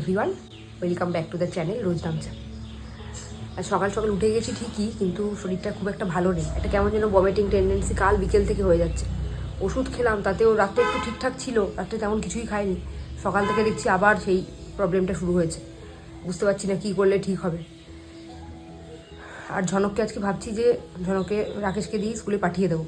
Everyone welcome back to the channel রোজ নামচা আর সকাল সকাল উঠে গেছি ঠিকই, কিন্তু শরীরটা খুব একটা ভালো নেই। একটা কেমন যেন বমেটিং টেন্ডেন্সি কাল বিকেল থেকে হয়ে যাচ্ছে। ওষুধ খেলাম, তাতেও রাত্রে একটু ঠিকঠাক ছিল, রাত্রে তেমন কিছুই খাইনি। সকাল থেকে দেখছি আবার সেই প্রবলেমটা শুরু হয়েছে। বুঝতে পারছি না কী করলে ঠিক হবে। আর ঝনককে আজকে ভাবছি যে ঝনককে রাকেশকে দিয়ে স্কুলে পাঠিয়ে দেবো।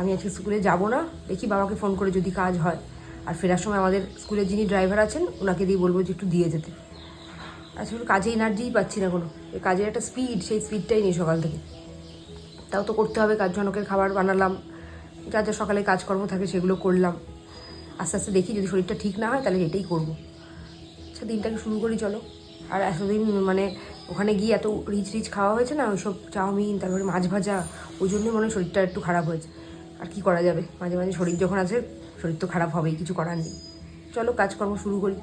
আমি আজকে স্কুলে যাব না, দেখি বাবাকে ফোন করে যদি কাজ হয়। আর ফেরার সময় আমাদের স্কুলের যিনি ড্রাইভার আছেন ওনাকে দিয়ে বলব যে একটু দিয়ে যেতে। আসলে কাজে এনার্জিই পাচ্ছি না কোনো। এই কাজের একটা স্পিড সেই স্পিডটাই নেই সকাল থেকে। তাও তো করতে হবে কাজ ঝনকের খাবার বানালাম। যা যা সকালে কাজকর্ম থাকে সেগুলো করলাম। আস্তে আস্তে দেখি যদি শরীরটা ঠিক না হয়, তাহলে এটাই করব। আচ্ছা দিনটাকে শুরু করি, চলো। আর এতদিন মানে ওখানে গিয়ে এত রিচ রিচ খাওয়া হয়েছে না, ওইসব চাউমিন, তারপরে মাছ ভাজা, ওই জন্যই মনে হয় শরীরটা একটু খারাপ হয়েছে। আর কি করা যাবে? মাঝে মাঝে শরীর যখন আছে শরীর তো খারাপ হবেই, কিছু করার নেই। চলো, কাজকর্ম শুরু করি।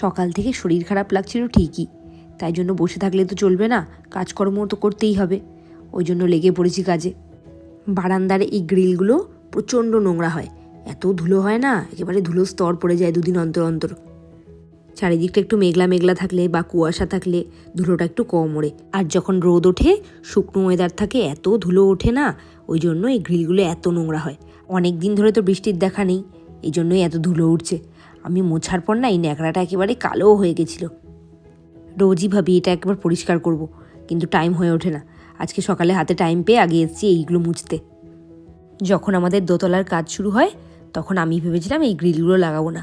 সকাল থেকে শরীর খারাপ লাগছিল ঠিকই, তাই জন্য বসে থাকলে তো চলবে না, কাজকর্ম তো করতেই হবে। ওই জন্য লেগে পড়েছি কাজে। বারান্দার এই গ্রিলগুলো প্রচণ্ড নোংরা হয়, এত ধুলো হয় না, একেবারে ধুলো স্তর পড়ে যায় দুদিন অন্তর অন্তর। চারিদিকটা একটু মেঘলা মেঘলা থাকলে বা কুয়াশা থাকলে ধুলোটা একটু কম ওড়ে, আর যখন রোদ ওঠে, শুকনো ওয়েদার থাকে, এত ধুলো ওঠে না, ওই জন্য এই গ্রিলগুলো এত নোংরা হয়। অনেক দিন ধরে তো বৃষ্টির দেখা নেই, এই জন্যই এত ধুলো উঠছে। আমি মোছার পর না এই ন্যাকড়াটা একেবারে কালোও হয়ে গেছিল। রোজই ভাবি এটা একবার পরিষ্কার করব, কিন্তু টাইম হয়ে ওঠে না। আজকে সকালে হাতে টাইম পেয়ে আগে এসেছি এইগুলো মুছতে। যখন আমাদের দোতলার কাজ শুরু হয়, তখন আমি ভেবেছিলাম এই গ্রিলগুলো লাগাবো না।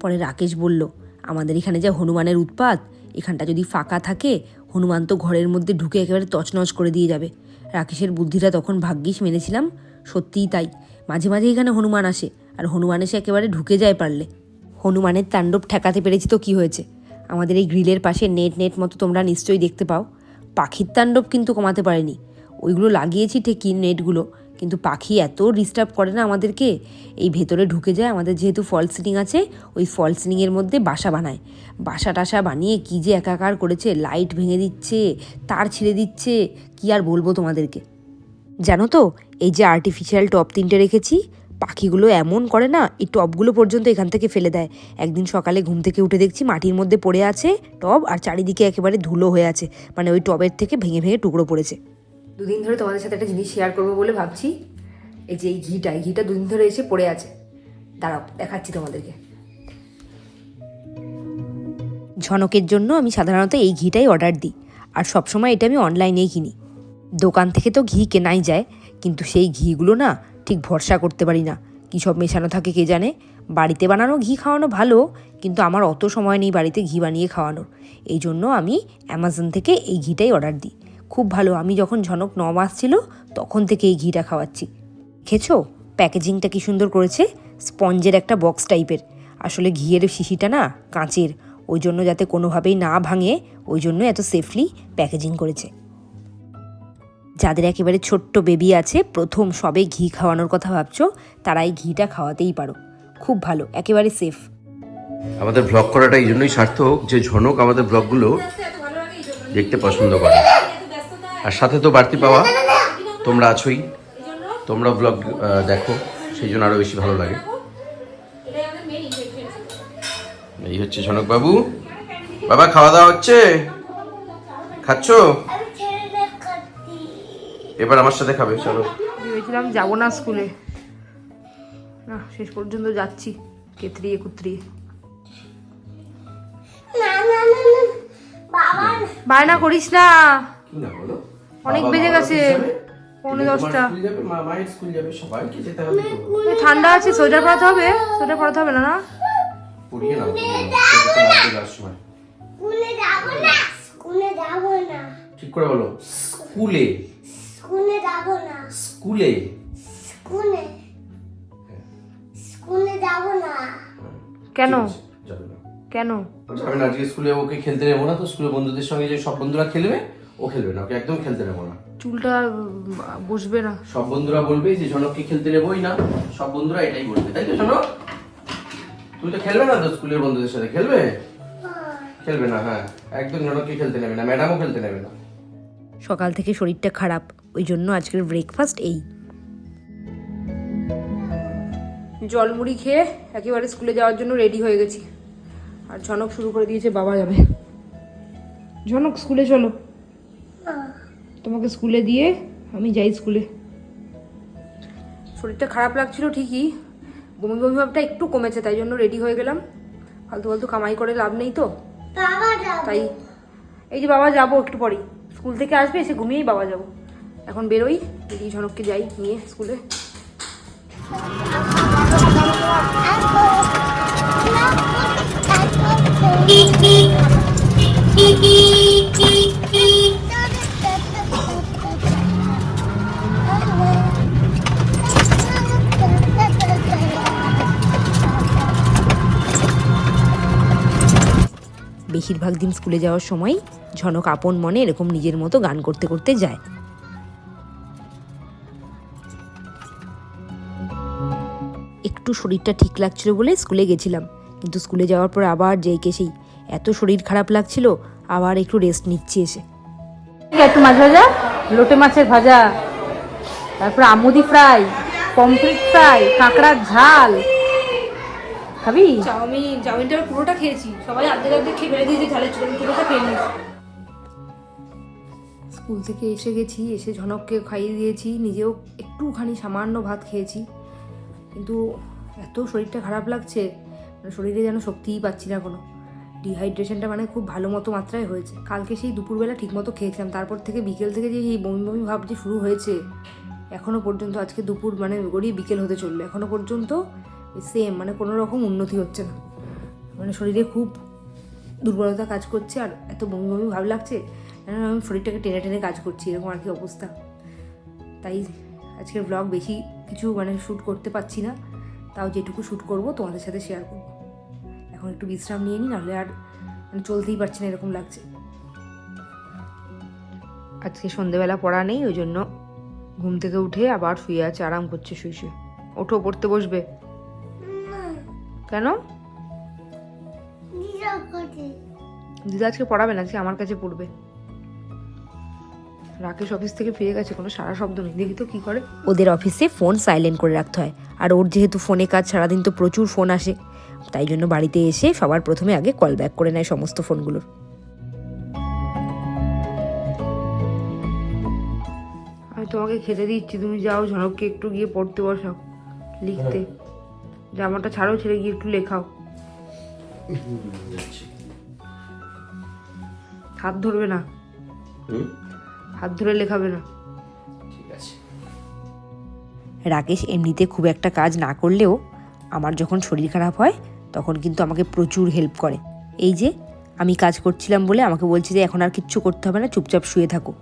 পরে রাকেশ বলল, আমাদের এখানে যা হনুমানের উৎপাত, এখানটা যদি ফাঁকা থাকে, হনুমান তো ঘরের মধ্যে ঢুকে একেবারে তছনছ করে দিয়ে যাবে। রাকেশের বুদ্ধিটা তখন ভাগ্যিস মেনেছিলাম, সত্যিই তাই। মাঝে মাঝে এখানে হনুমান আসে, আর হনুমান এসে একেবারে ঢুকে যায় পারলে। হনুমানের তাণ্ডব ঠেকাতে পেরেছি তো কি হয়েছে? আমাদের এই গ্রিলের পাশে নেট নেট মতো তোমরা নিশ্চয়ই দেখতে পাও। পাখির তাণ্ডব কিন্তু কমাতে পারেনি। ওইগুলো লাগিয়েছি ঠিকই নেটগুলো, কিন্তু পাখি এত ডিস্টার্ব করে না আমাদেরকে। এই ভেতরে ঢুকে যায়, আমাদের যেহেতু ফল সিলিং আছে, ওই ফল সিলিংয়ের মধ্যে বাসা বানায়। বাসা টাসা বানিয়ে কী যে একাকার করেছে লাইট ভেঙে দিচ্ছে, তার ছিঁড়ে দিচ্ছে, কি আর বলব তোমাদেরকে? জানো তো এই যে আর্টিফিশিয়াল টপ তিনটে রেখেছি পাখিগুলো এমন করে না এই টবগুলো পর্যন্ত এখান থেকে ফেলে দেয়। একদিন সকালে ঘুম থেকে উঠে দেখছি মাটির মধ্যে পড়ে আছে টব আর চারিদিকে একেবারে ধুলো হয়ে আছে মানে ওই টবের থেকে ভেঙে ভেঙে টুকরো পড়েছে। দুদিন ধরে তোমাদের সাথে একটা জিনিস শেয়ার করব বলে ভাবছি এই যে এই ঘিটা এই ঘিটা দুদিন ধরে এসে পড়ে আছে। দাঁড়াও দেখাচ্ছি তোমাদেরকে। ঝনকের জন্য আমি সাধারণত এই ঘিটাই অর্ডার দিই আর সবসময় এটা আমি অনলাইনেই কিনি। দোকান থেকে তো ঘি কেনাই যায় কিন্তু সেই ঘিগুলো না ঠিক ভরসা করতে পারি না। কী সব মেশানো থাকে কে জানে? বাড়িতে বানানো ঘি খাওয়ানো ভালো, কিন্তু আমার অত সময় নেই বাড়িতে ঘি বানিয়ে খাওয়ানোর। এই জন্য আমি অ্যামাজন থেকে এই ঘিটাই অর্ডার দিই। খুব ভালো, আমি যখন ঝনক ন মাস ছিল, তখন থেকে এই ঘিটা খাওয়াচ্ছি। খেছো প্যাকেজিংটা কি সুন্দর করেছে? স্পঞ্জের একটা বক্স টাইপের। আসলে ঘিয়ের শিশিটা না কাঁচের, ওই জন্য যাতে কোনোভাবেই না ভাঙে, ওই জন্য এত সেফলি প্যাকেজিং করেছে। যাদের একেবারে ছোট্ট বেবি আছে, প্রথম সবে ঘি খাওয়ানোর কথা ভাবছ তারা এই ঘিটা খাওয়াতেই পারো। খুব ভালো, একেবারে সেফ আমাদের ব্লগ করাটা এই জন্যই সার্থক যে ঝনক আমাদের ব্লগগুলো দেখতে পছন্দ করে। আর সাথে তো বাড়তি পাওয়া, তোমরা আছোই। তোমরা ব্লগ দেখো, সেই জন্য আরও বেশি ভালো লাগে। এই হচ্ছে ঝনক বাবু বাবা, খাওয়া দাওয়া হচ্ছে? খাচ্ছ? এবার আমার সাথে খাবে চলো। ভেবেছিলাম যাব না স্কুলে। না শেষ পর্যন্ত যাচ্ছি কেতরিয়ে কুতরিয়ে বায়না করিস না। কি না বলো? অনেক বেজে গেছে। পৌনে দশটা। ঠান্ডা আছে সোয়েটার পরাতে হবে সোয়েটার পরাতে হবে না না। ঠিক করে বলো স্কুলে। যাব না। স্কুলে? স্কুলে। স্কুলে যাব না। কেন? কেন? যাবে না আজকে স্কুলে ওকে খেলতে নেব না তো স্কুলে বন্ধুদের সঙ্গে যে সব বন্ধুরা খেলবে ও খেলবে না ওকে একদম খেলতে নেব না। চুলটা বসবে না। সব বন্ধুরা বলবে যে জনককে খেলতে নেবোই না। সব বন্ধুরা এটাই বলবে তাই তো জনক? তুমি তো খেলবে না তো স্কুলের বন্ধুদের সাথে খেলবে? খেলবে না হ্যাঁ। একদম জনককে খেলতে নেবে না ম্যাডামও খেলতে নেবে না। সকাল থেকে শরীরটা খারাপ। ওই জন্য আজকের ব্রেকফাস্ট এই। জলমুড়ি খেয়ে একেবারে স্কুলে যাওয়ার জন্য রেডি হয়ে গেছি। আর ঝনক শুরু করে দিয়েছে বাবা যাবে। ঝনক স্কুলে চলো। তোমাকে স্কুলে দিয়ে আমি যাই স্কুলে শরীরটা খারাপ লাগছিল ঠিকই। বমি বমি ভাবটা একটু কমেছে তাই জন্য রেডি হয়ে গেলাম। ফালতু ফালতু কামাই করে লাভ নেই তো। তাই এই যে বাবা যাব একটু পরেই। স্কুল থেকে আসবে এসে ঘুমিয়েই বাবা যাব। এখন বেরোই দেখি ঝনককে যাই নিয়ে স্কুলে। বেশিরভাগ দিন স্কুলে যাওয়ার সময় ঝনক আপন মনে এরকম নিজের মতো গান করতে করতে যায়। একটু শরীরটা ঠিক লাগছিল বলে স্কুলে গেছিলাম, কিন্তু স্কুলে যাওয়ার পর আবার যেই কে সেই এত শরীর খারাপ লাগছিল, আবার একটু রেস্ট নিচ্ছি এসে। একটু মাছ ভাজা? লোটে মাছের ভাজা। তারপর আমুদি ফ্রাই পমফ্রেট ফ্রাই কাঁকড়ার ঝাল। খাবি? চাউমিন চাউমিনটা পুরোটা খেয়েছি। সবাই আর্ধেক আর্ধেক খেয়ে ফেলে দিয়েছে ঝালের ছিল পুরোটা খেয়ে নিয়েছি। স্কুল থেকে এসে গেছি এসে ঝনককে খাইয়ে দিয়েছি নিজেও একটুখানি সামান্য ভাত খেয়েছি। কিন্তু এত শরীরটা খারাপ লাগছে মানে শরীরে যেন শক্তিই পাচ্ছি না কোনো। ডিহাইড্রেশনটা মানে খুব ভালো মতো মাত্রায় হয়েছে। কালকে সেই দুপুরবেলা ঠিকমতো খেয়েছিলাম তারপর থেকে বিকেল থেকে যে এই বমি বমি ভাব যে শুরু হয়েছে এখনও পর্যন্ত আজকে দুপুর মানে গড়িয়ে বিকেল হতে চলল। এখনও পর্যন্ত সেম মানে কোনো রকম উন্নতি হচ্ছে না। মানে শরীরে খুব দুর্বলতা কাজ করছে আর এত বমি বমি ভাব লাগছে আমি শরীরটাকে টেনে টেনে কাজ করছি, এরকম আর কি অবস্থা। তাই আজকের ব্লগ বেশি কিছু মানে শ্যুট করতে পারছি না, তাও যেটুকু শ্যুট করব তোমাদের সাথে শেয়ার করব। এখন একটু বিশ্রাম নিয়ে নিই নাহলে আর মানে চলতেই পারছি না এরকম লাগছে। আজকে সন্ধেবেলা পড়া নেই, ওই জন্য ঘুম থেকে উঠে আবার শুয়ে আছে, আরাম করছে, শুয়ে শুয়ে। ওঠো, পড়তে বসবে। কেন? দিদা আজকে পড়াবে না আজকে আমার কাছে পড়বে। রাকেশ অফিস থেকে ফিরে গেছে কোনো সারা শব্দ নেই। দেখি তো কি করে। ওদের অফিসে ফোন সাইলেন্ট করে রাখতে হয়। আর ওর যেহেতু ফোনে কাজ সারাদিন তো প্রচুর ফোন আসে। তাই জন্য বাড়িতে এসে সবার প্রথমে আগে কল ব্যাক করে নেয় সমস্ত ফোনগুলোর। আমি তোমাকে খেতে দিচ্ছি তুমি যাও ঝনককে একটু গিয়ে পড়তে বসাও লিখতে। জামাটা ছাড়ো ছেড়ে গিয়ে একটু লেখাও। হাত ধরবে না। হাত ধরে লেখাবে না। রাকেশ এমনিতে খুব একটা কাজ না করলেও আমার যখন শরীর খারাপ হয় তখন কিন্তু আমাকে প্রচুর হেল্প করে। এই যে আমি কাজ করছিলাম বলে আমাকে বলছে যে এখন আর কিচ্ছু করতে হবে না চুপচাপ শুয়ে থাকো।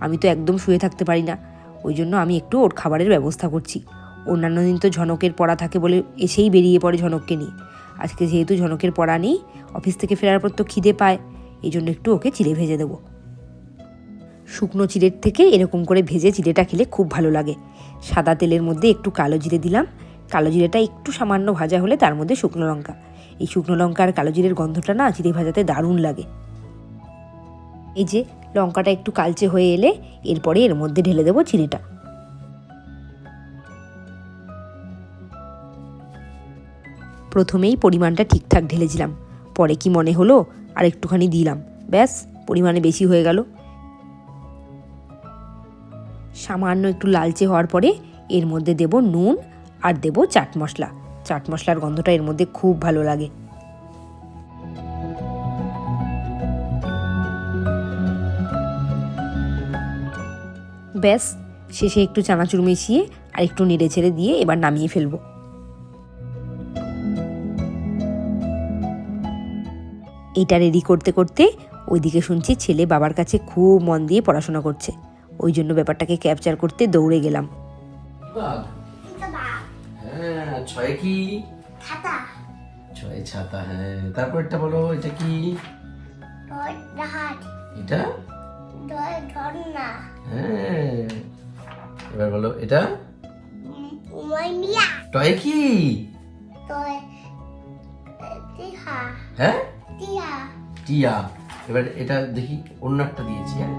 আমি তো একদম শুয়ে থাকতে পারি না। ওই জন্য আমি একটু ওর খাবারের ব্যবস্থা করছি। অন্যান্য দিন তো ঝনকের পড়া থাকে বলে এসেই বেরিয়ে পড়ে ঝনককে নিয়ে। আজকে যেহেতু ঝনকের পড়া নেই, অফিস থেকে ফেরার পর তো খিদে পায় এই জন্য একটু ওকে চিড়ে ভেজে দেবো। শুকনো চিড়ের থেকে এরকম করে ভেজে চিড়েটা খেলে খুব ভালো লাগে। সাদা তেলের মধ্যে একটু কালো জিরে দিলাম। কালো জিরেটা একটু সামান্য ভাজা হলে তার মধ্যে শুকনো লঙ্কা। এই শুকনো লঙ্কা আর কালো জিরের গন্ধটা না চিড়ে ভাজাতে দারুণ লাগে। এই যে লঙ্কাটা একটু কালচে হয়ে এলে এরপরে এর মধ্যে ঢেলে দেবো চিড়েটা। প্রথমেই পরিমাণটা ঠিকঠাক ঢেলেছিলাম। পরে কি মনে হলো, আর একটুখানি দিলাম। ব্যাস, পরিমাণে বেশি হয়ে গেল। সামান্য একটু লালচে হওয়ার পরে এর মধ্যে দেব নুন আর দেব চাট মশলা। চাট মশলার গন্ধটা এর মধ্যে খুব ভালো লাগে। ব্যাস, শেষে একটু চানাচুর মিশিয়ে আর একটু নেড়ে ছেড়ে দিয়ে এবার নামিয়ে ফেলব। এটা রেডি করতে করতে ওইদিকে শুনছি ছেলে বাবার কাছে খুব মন দিয়ে পড়াশোনা করছে। ওই জন্য ব্যাপারটাকে ক্যাপচার করতে দৌড়ে গেলাম। হ্যাঁ ছয় কি? ছয় ছাতা হ্যাঁ। তারপর এটা বলো এটা কি? এটা? হ্যাঁ। এবার বলো এটা? টয় কি? হ্যাঁ? টিয়া। এবার এটা দেখি অন্য একটা দিয়েছি হ্যাঁ।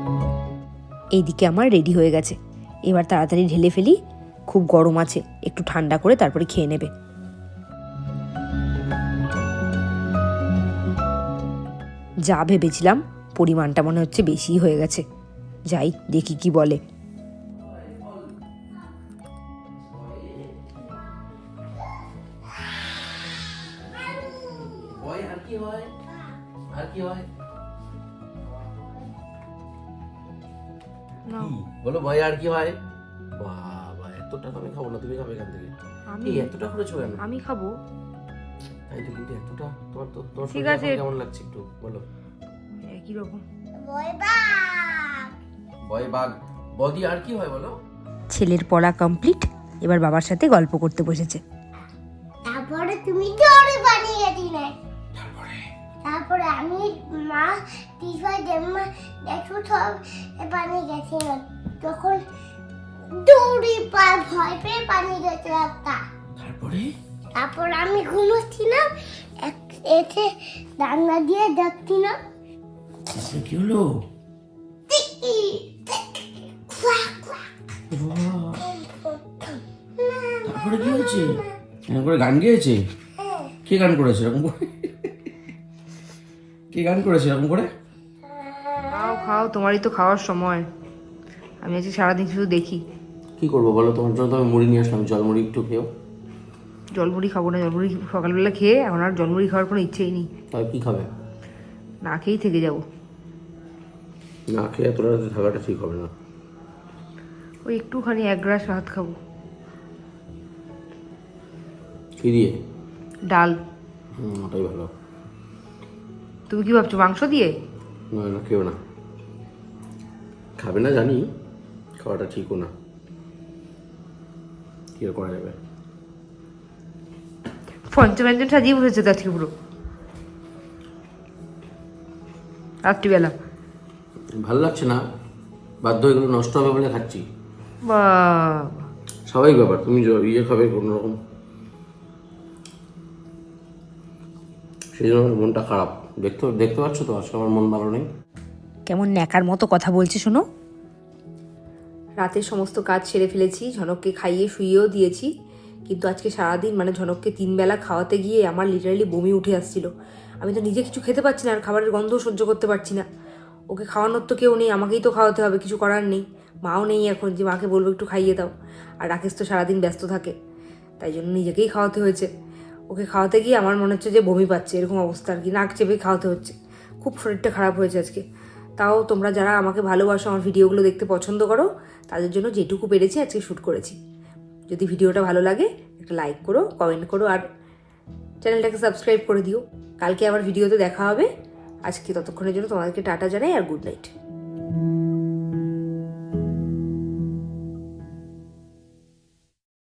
এইদিকে আমার রেডি হয়ে গেছে। এবার তাড়াতাড়ি ঢেলে ফেলি। খুব গরম আছে একটু ঠান্ডা করে তারপরে খেয়ে নেবে। যা ভেবেছিলাম পরিমাণটা মনে হচ্ছে বেশি হয়ে গেছে। যাই দেখি কি বলে। ভয় আর কি হয় আর কি হয় কি? বলো ভয় আর কি হয়? বাবা এতটা তো আমি খাব না তুমি খাবে এখান থেকে। আমি এতটা করেছ কেন? আমি খাব। তাই তো কিন্তু এতটা তোমার তো তোমার ঠিক আছে। কেমন লাগছে একটু বলো। একই রকম। ভয় বাঘ। বদি আর কি হয় বলো? ছেলের পড়া কমপ্লিট এবার বাবার সাথে গল্প করতে বসেছে। তারপরে তুমি জোরে বানিয়ে তারপরে তারপরে আমি মা টিফাই দেম্মা দেখো সব পানি গেছিল। তখন দৌড়ি পা ভয় পেয়ে পানি গেছে একটা তারপরে? তারপর আমি ঘুমোচ্ছিলাম এসে রান্না দিয়ে দেখছিলাম কি হলো? তারপরে কি হয়েছে? এরকম করে গান গেয়েছে? কে গান করেছে? এরকম করে? কে গান করেছে এরকম করে? খাও খাও তোমারই তো খাওয়ার সময়। আমি আজকে সারাদিন শুধু দেখি। কি করব বলো তোমার জন্য তো আমি মুড়ি নিয়ে আসলাম জল মুড়ি একটু খেয়েও জলমুড়ি খাব না জলমুড়ি সকালবেলা খেয়ে এখন আর জলমুড়ি খাওয়ার কোনো ইচ্ছেই নেই। তাই কি খাবে? না খেয়েই থেকে যাব। না খেয়ে এত রাতে থাকাটা ঠিক হবে না। ওই একটুখানি এক গ্লাস ভাত খাব। কি দিয়ে? ডাল। হুম ওটাই ভালো। তুমি কি ভাবছ মাংস দিয়ে? না না কেউ না। খাবে না জানি খাওয়াটা ঠিকও না। কি করা যাবে? পঞ্চব্যঞ্জন সাজিয়ে বসেছে তো আজকে পুরো। রাত্রিবেলা। ভালো লাগছে না? বাধ্য এগুলো নষ্ট হবে বলে খাচ্ছি। স্বাভাবিক ব্যাপার তুমি ইয়ে খাবে কোনো রকম। সেই জন্য মনটা খারাপ। দেখতে দেখতে পাচ্ছ তো? আজকে আমার মন ভালো নেই। কেমন ন্যাকার মতো কথা বলছে শোনো। রাতের সমস্ত কাজ সেরে ফেলেছি ঝনককে খাইয়ে শুইয়েও দিয়েছি। কিন্তু আজকে সারাদিন মানে ঝনককে তিন বেলা খাওয়াতে গিয়ে আমার লিটারালি বমি উঠে আসছিল। আমি তো নিজে কিছু খেতে পারছি না আর খাবারের গন্ধ সহ্য করতে পারছি না। ওকে খাওয়ানোর তো কেউ নেই আমাকেই তো খাওয়াতে হবে কিছু করার নেই। মাও নেই এখন যে মাকে বলব একটু খাইয়ে দাও। আর রাকেশ তো সারাদিন ব্যস্ত থাকে তাই জন্য নিজেকেই খাওয়াতে হয়েছে। ওকে খাওয়াতে গিয়ে আমার মনে হচ্ছে যে বমি পাচ্ছে, এরকম অবস্থা আর কি। নাক চেপে খাওয়াতে হচ্ছে। খুব শরীরটা খারাপ হয়েছে আজকে। তাও তোমরা যারা আমাকে ভালোবাসো, আমার ভিডিওগুলো দেখতে পছন্দ করো, তাদের জন্য যেটুকু পেরেছি আজকে শ্যুট করেছি। যদি ভিডিওটা ভালো লাগে, একটা লাইক করো কমেন্ট করো, আর চ্যানেলটাকে সাবস্ক্রাইব করে দিও। কালকে আবার ভিডিওতে দেখা হবে। আজকে ততক্ষণের জন্য তোমাদেরকে টাটা জানাই আর গুড নাইট